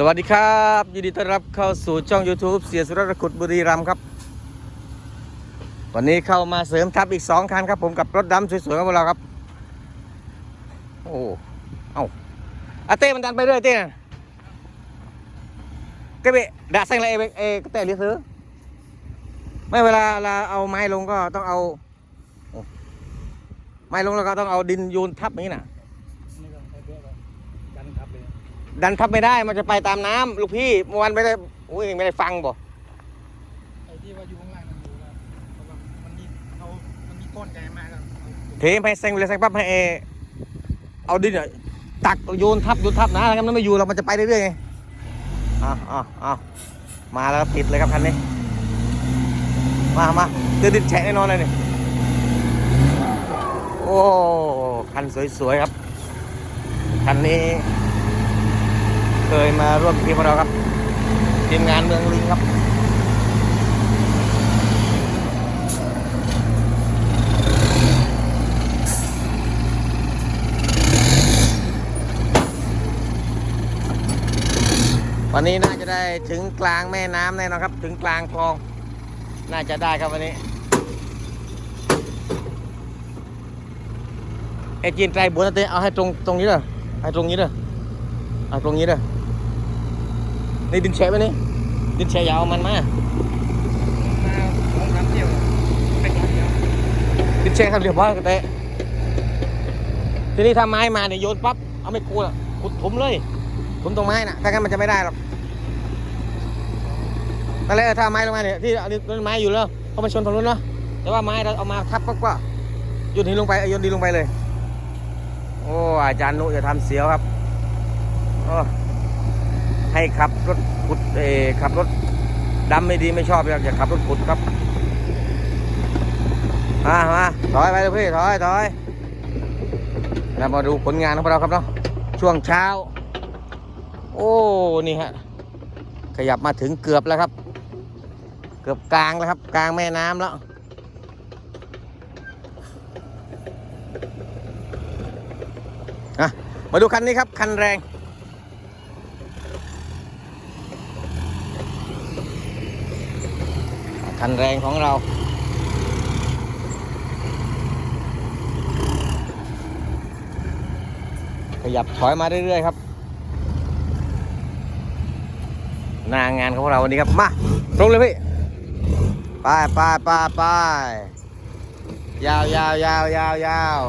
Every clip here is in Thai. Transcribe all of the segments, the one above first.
สวัสดีครับยินดีต้อนรับเข้าสู่ช่อง YouTube เสียสุรรขุดบุรีรัมย์ครับ วันนี้เข้ามาเสริมทัพอีก 2 คันครับผมกับรถดำสวยๆของเราครับ โอ้เอ้าอาเต้มันดันไปเรื่อยเต้นะก็ไปด่าเส้นอะไรเอเอก็เต้เรียกซื้อไม่เวลาเราเอาไม้ลงก็ต้องเอา ไม้ลงแล้วก็ต้องเอาดินโยนทับอย่างนี้น่ะ นี่ก็ใช้เพื่อดันทับเลย ดันทับไม่ได้มันจะไปตามน้ำลูกพี่เมื่อวานไม่ได้โอ้ยไม่ได้ฟังบ่ไอ้ที่ว่าอยู่ข้างล่างนั่นอยู่แล้วเพราะว่ามันมีเอามันมีก้อนใหญ่มากครับเทให้เซ็งเลยเซ็งปั๊บให้เอเอาดินอะตักโยนทับโยนทับนะแล้วมันไม่อยู่เรามันจะไปเรื่อยๆไงอ้าวอ้าวอ้าวมาแล้วครับติดเลยครับคันนี้ มามาเจอดินแฉะแน่นอนเลยนี่โอ้คันสวยๆครับคันนี้ เคยมาร่วมทีมของเราครับทีมงานเมืองลิงครับวันนี้น่าจะได้ถึงกลางแม่น้ำแน่นอนครับ ถึงกลางคลอง น่าจะได้ครับวันนี้ไอจีนไกลบัวนะเตเอาให้ตรงตรงนี้เลยให้ตรงนี้เลยเอาตรงนี้เลย นี่ดินแฉะไหมนี่ ดินแฉะยาวมันมามาสองสามเที่ยวไปก่อนเดียวดินแฉะครับเรียบร้อยกันเต้ทีนี้ถ้าไม้มาเนี่ยโยนปั๊บ เอาไม่กลัวขุดถมเลยถมตรงไม้น่ะ ถ้างั้นมันจะไม่ได้หรอกนั่นแหละถ้าไม้ลงมาเนี่ยที่เอาต้นไม้อยู่แล้วเพราะมันชนตรงนู้นเนาะ แต่ว่าไม้เราเอามาทับปั๊บก็โยนหินลงไปเอาโยนดินลงไปเลย โอ้อาจารย์นุจะทำเสียวครับโอ้ ให้ขับรถขุดเอขับรถดำไม่ดีไม่ชอบอยากขับรถขุดครับมามาถอยไปเลยพี่ถอยถอยเรามาดูผลงานของเราครับเนาะช่วงเช้า โอ้นี่ฮะขยับมาถึงเกือบแล้วครับ เกือบกลางแล้วครับ กลางแม่น้ำแล้วมาดูคันนี้ครับ คันแรง คันแรงของเรา ขยับถอยมาเรื่อยๆครับหน้างานของเราวันนี้ครับ มาตรงเลยพี่ไปไปไปไปยาวยาวยาวยาวยาว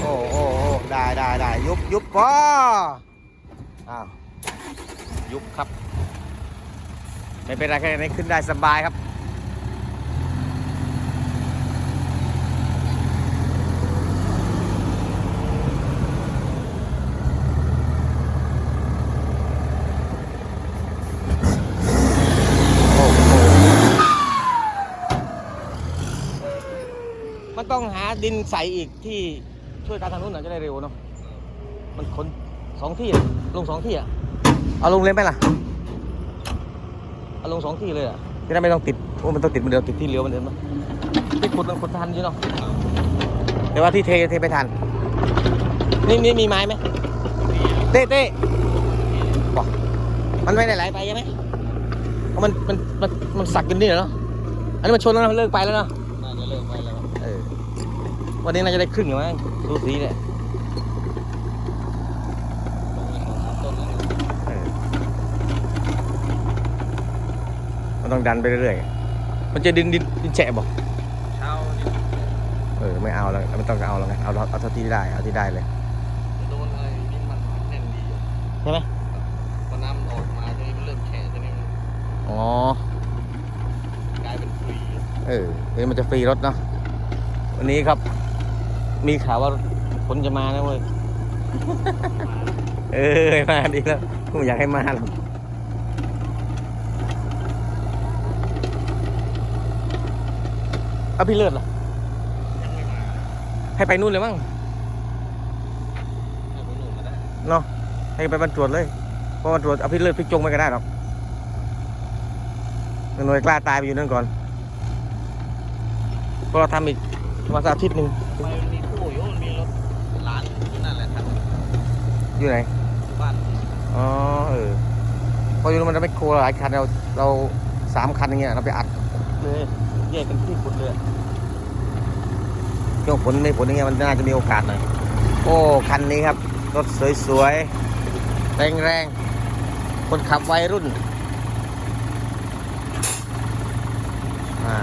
โอ้โอ้โอ้ได้ได้ได้ยุบยุบพออ้าวยุบครับ ไม่เป็นไรแค่นี้ขึ้นได้สบายครับ โอ้โหมัน ต้องหาดินใส่อีกที่ช่วยการทางนู้นหน่อยจะได้เร็วเนาะมันคนสองที่อะลงสองที่อะเอาลงเลยไหมล่ะเอาลงสองที่เลยอะจะได้ไม่ต้องติดโอ้มันต้องติดเหมือนเดิมติดที่เลี้ยวเหมือนเดิมเนอะที่ขุดมันขุดทันอยู่เนาะแต่ว่าที่เทเทไปทันนี่นี่มีไม้ไหมเต้เต้บอกมันไม่ได้ไหลไปใช่ไหมเพราะมันมันมันมันสักกันนี่เหรอเนาะอันนี้มันชนแล้วนะมันเลิกไปแล้วเนาะ น่าจะเลิกไปแล้ว เออ วันนี้น่าจะได้ครึ่งอยู่มั้งดูสีเนี่ยต้นแล้วเออมันต้องดันไปเรื่อยๆ มันจะดินดินดินแฉะบอกเช้านี่เออไม่เอาแล้วไม่ต้องเอาแล้วไงเอาเอาเท่าที่ได้เอาที่ได้เลยโดนอะไรดินมันแน่นดีอยู่ใช่ไหมพอน้ำออกมาทีนี้มันเริ่มแฉะทีนี้มันอ๋อกลายเป็นฟรีเออเฮ้ยมันจะฟรีรถเนาะวันนี้ครับ มีข่าวว่าคนจะมานะเว้ย เออมาดีแล้วผมอยากให้มาหรอกเอาพี่เลิศเหรอยังไม่มาให้ไปนู่นเลยมั้งให้ไปนู่นมาได้เนาะให้ไปบรรจวดเลย เพราะบรรจวดเอาพี่เลิศพี่จงไม่ก็ได้หรอกหน่วยกล้าตายไปอยู่นั่นก่อนเพราะเราทำอีกประมาณสักอาทิตย์หนึ่ง ไปมันมีคู่อยู่มันมีรถหลาน อยู่นั่นแหละทางอยู่ไหนบ้านอ๋อเออออยู่นู้นมันจะไม่โคหลายคันเราเราสามคันอย่างเงี้ยเราไปอัดเลยแยกกันที่ขุดเลยช่วงฝนไม่ฝนอย่างเงี้ยมันน่าจะมีโอกาสหน่อยโอ้คันนี้ครับรถสวยๆแรงๆคนขับวัยรุ่นอ่า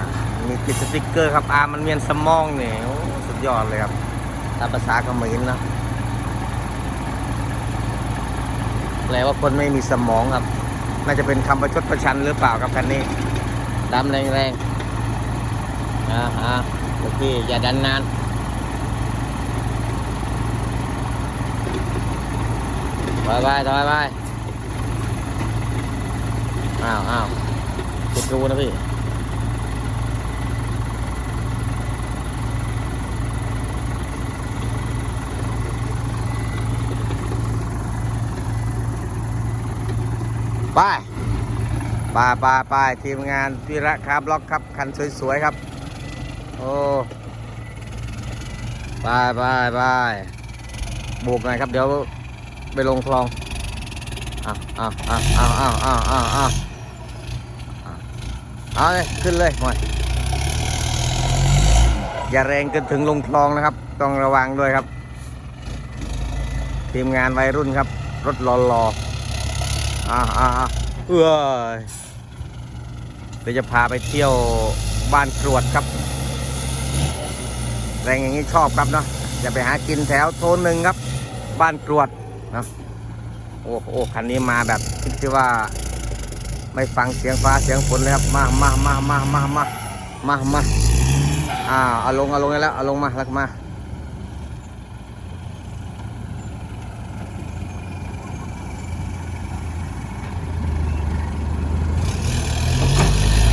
มีติดสติ๊กเกอร์ครับอามันเมียนสมองเนี่ยโอ้สุดยอดเลยครับตามภาษาเขมรนะ เลยว่าคนไม่มีสมองครับ น่าจะเป็นคำประชดประชันหรือเปล่าครับคันนี้ดำแรงๆอ่าฮะโอเคอย่าดันนานไปไปถอยไปอ้าวอ้าวปิดรูนะพี่ ไปไปไปไปทีมงานพิระคาบล็อกครับ คันสวยๆครับ โอ้ไปไปไปโบกหน่อยครับ เดี๋ยวไปลงคลองอ้าวอ้าวอ้าวอ้าวอ้าวอ้าวอ้าวอ้าวเอาเลยขึ้นเลยหน่อยอย่าแรงเกินถึงลงคลองนะครับ ต้องระวังด้วยครับ ทีมงานวัยรุ่นครับ รถรอๆ อ่าอ่าอ่าเอ้ยเดี๋ยวจะพาไปเที่ยวบ้านกรวดครับแรงอย่างนี้ชอบครับเนาะจะไปหากินแถวโซนหนึ่งครับ บ้านกรวดนะโอ้โหคันนี้มาแบบคิดที่ว่า ไม่ฟังเสียงฟ้าเสียงฝนเลยครับ มามามามามามามามาอ่าเอาลงเอาลงแล้วเอาลงมาแล้วมา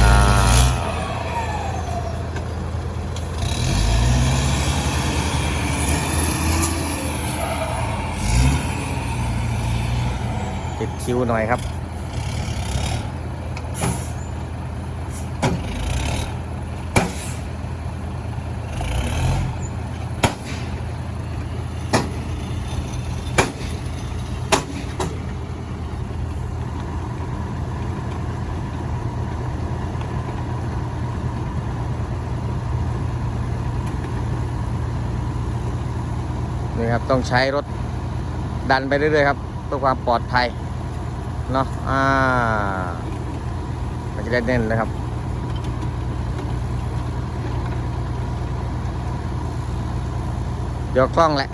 อ่า ติดคิวหน่อยครับนี่ครับต้องใช้รถดันไปเรื่อยๆครับเพื่อความปลอดภัย เนาะอ่ามันจะได้แน่นเลยครับเดี๋ยวคล่องแหละ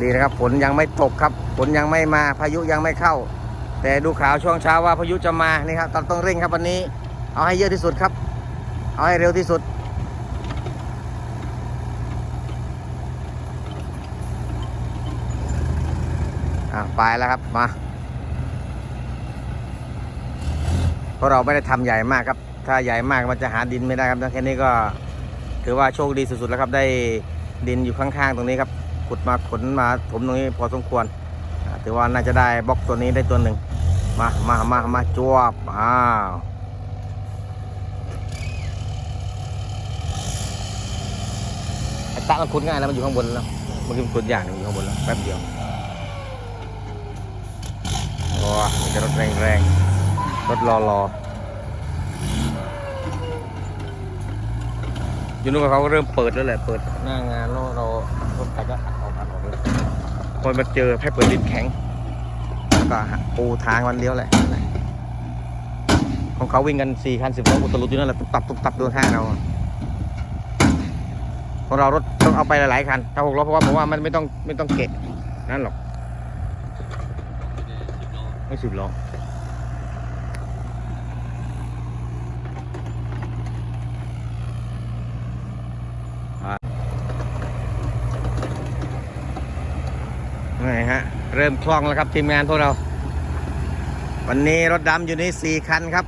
ดีนะครับฝนยังไม่ตกครับฝนยังไม่มาพายุยังไม่เข้า แต่ดูข่าวช่วงเช้าว่าพายุจะมานี่ครับต้องเร่งครับวันนี้ เอาให้เยอะที่สุดครับ เอาให้เร็วที่สุด อะไปแล้วครับมาเพราะเราไม่ได้ทำใหญ่มากครับ ถ้าใหญ่มากมันจะหาดินไม่ได้ครับแค่นี้ก็ถือว่าโชคดีสุดๆแล้วครับ ได้ดินอยู่ข้างๆตรงนี้ครับขุดมาขนมาถมตรงนี้พอสมควรถือว่าน่าจะได้บล็อกตัวนี้ได้ตัวหนึ่งมามามามาจวบอ้าวไอ้ตะมันขุดง่ายแล้วมันอยู่ข้างบนแล้วมันคือมันขุดอย่างหนึงอยู่ข้างบนแล้วแป๊บเดียวโจะรถแรงแรงๆรถรอรออยู่นู้นเขาก็เริ่มเปิดแล้วแหละเปิดหน้างานแล้วเรารถไฟก็อออกอัดออกเลยคนมาเจอแค่เปิดดินแข็งก็ปูทางวันเดียวแหละของเขาวิ่งกันสี่คันสิบล้ออุตลุดอยู่นั่นแหละตุ๊บตับตุ๊บตับโดนห้างเราของเรารถต้องเอาไปหลายๆคันถ้าหกล้อเพราะว่าผมว่ามันไม่ต้องไม่ต้องเกะนั่นหรอก ไม่สิบล้ออะนี่ฮะ เริ่มคล่องแล้วครับทีมงานพวกเรา วันนี้รถดำอยู่นี่สี่คันครับ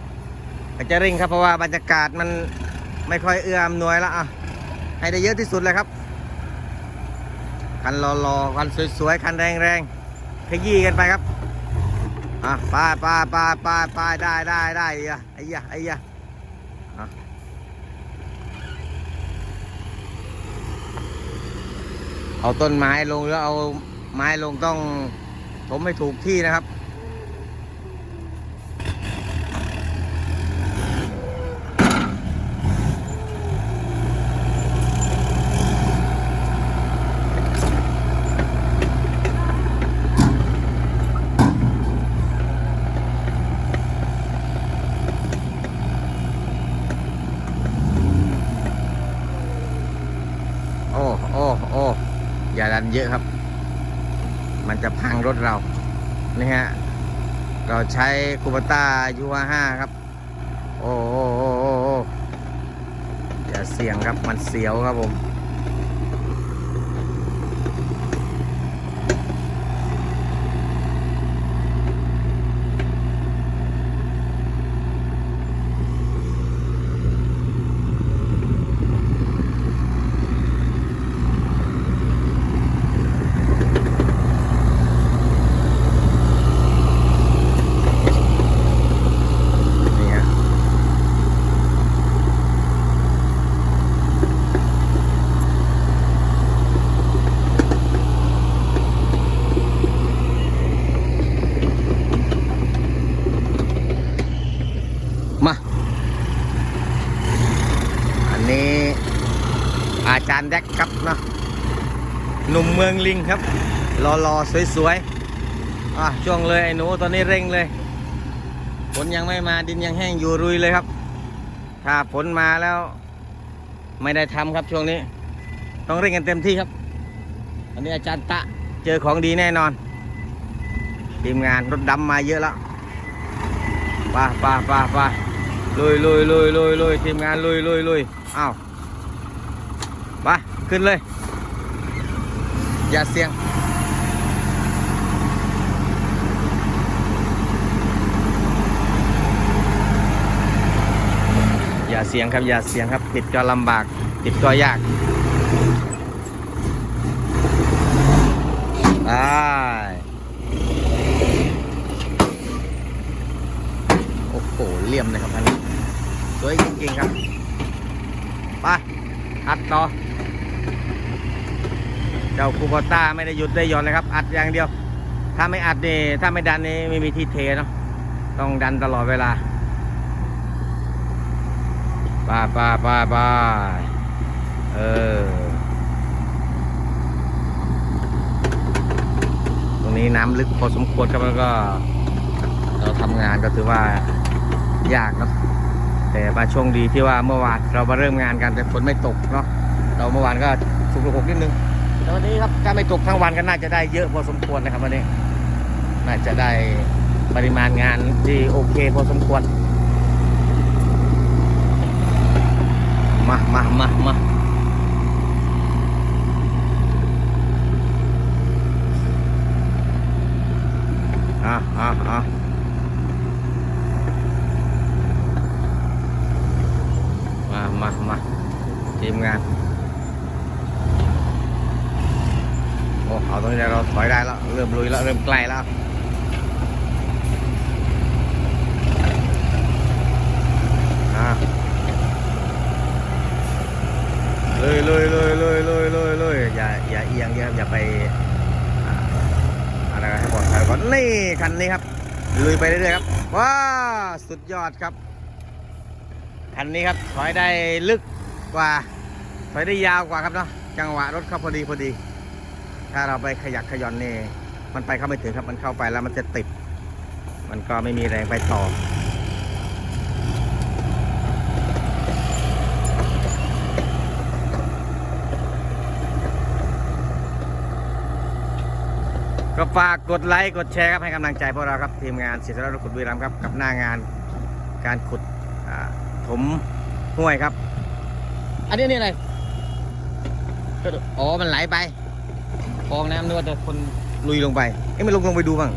อาจจะเร่งครับเพราะว่าบรรยากาศมันไม่ค่อยเอื้ออำนวยแล้วอะ ให้ได้เยอะที่สุดเลยครับ คันรอๆคันสวยๆ คันแรงๆขยี้กันไปครับ อะไปไปไปไปไปได้ได้ได้ไอ้ยะไอ้ยะไอ้ยะเอาต้นไม้ลงแล้วเอาไม้ลงต้องผมให้ถูกที่นะครับ โอ้โอ้โอ้อ ย่าดันเยอะครับ มันจะพังรถเรา นี่ฮะ เราใช้คูปต้ายูห้าครับ โอ้โอ้โอ้โอ้อย่าเสี่ยงครับ มันเสียวครับผม นี่ฮะ มา อันนี้ อาจารย์แดกครับเนาะหนุ่มเมืองลิงครับรอรอๆสวยๆอะช่วงเลยไอ้หนูตอนนี้เร่งเลยฝนยังไม่มาดินยังแห้งอยู่รุยเลยครับ ถ้าฝนมาแล้ว ไม่ได้ทำครับช่วงนี้ ต้องเร่งกันเต็มที่ครับ อันนี้อาจารย์ตะเจอของดีแน่นอนทีมงานรถดำมาเยอะแล้วไป่าป่าป่าป่าลุยลุยลุยลุยลุยทีมงานลุยลุยลุยอ้าว ขึ้นเลย อย่าเสี่ยง อย่าเสียงครับ อย่าเสียงครับ ติดก็ลำบาก ติดก็ยากไปโอ้โหเลี่ยมเลยครับอันนี้สวยจริงๆครับ ไป อัดต่อ เจ้าคูปต้าไม่ได้หยุดได้ย่อนเลยครับ อัดอย่างเดียว ถ้าไม่อัดนี่ถ้าไม่ดันนี่ไม่มีที่เทเนาะต้องดันตลอดเวลาป้าป้าป้าป้าเออตรงนี้น้ำลึกพอสมควรครับแล้วก็ เราทำงานก็ถือว่ายากเนอะแต่มาโชคดีที่ว่าเมื่อวานเรามาเริ่มงานกันแต่ฝนไม่ตกเนาะเราเมื่อวานก็สุกหกนิดนึง แต่วันนี้ครับถ้าไม่ตกทั้งวันก็น่าจะได้เยอะพอสมควรนะครับวันนี้ น่าจะได้ปริมาณงานที่โอเคพอสมควร มามามามาอะอะอะมามามาทีมงาน โอ้ เอาตรงนี้เราถอยได้แล้วเริ่มลุยแล้วเริ่มใกล้แล้วเลยเลยเลยเลยเลยเลยเลยอย่าอย่าเอียงเยอะครับอย่าไปอะไรนะให้ปลอดภัยก่อนนี่คันนี้ครับลุยไปเรื่อยๆครับว้าสุดยอดครับคันนี้ครับถอยได้ลึกกว่าถอยได้ยาวกว่าครับเนาะจังหวะรถเข้าพอดีพอดี ถ้าเราไปขยักขย่อนนี่มันไปเข้าไม่ถึงครับ มันเข้าไปแล้วมันจะติด มันก็ไม่มีแรงไปต่อก็ฝากกดไลค์กดแชร์ครับให้กำลังใจพวกเราครับทีมงานศิษย์รถขุดบุรีรัมครับกับหน้างานการขุดถมห้วยครับ อันนี้นี่อะไรอ๋อมันไหลไป คลองน้ำนึกว่าจะคนลุยลงไป เอ้ยไม่ลงลงไปดูบ้าง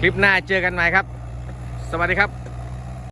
คลิปหน้าเจอกันใหม่ครับ สวัสดีครับ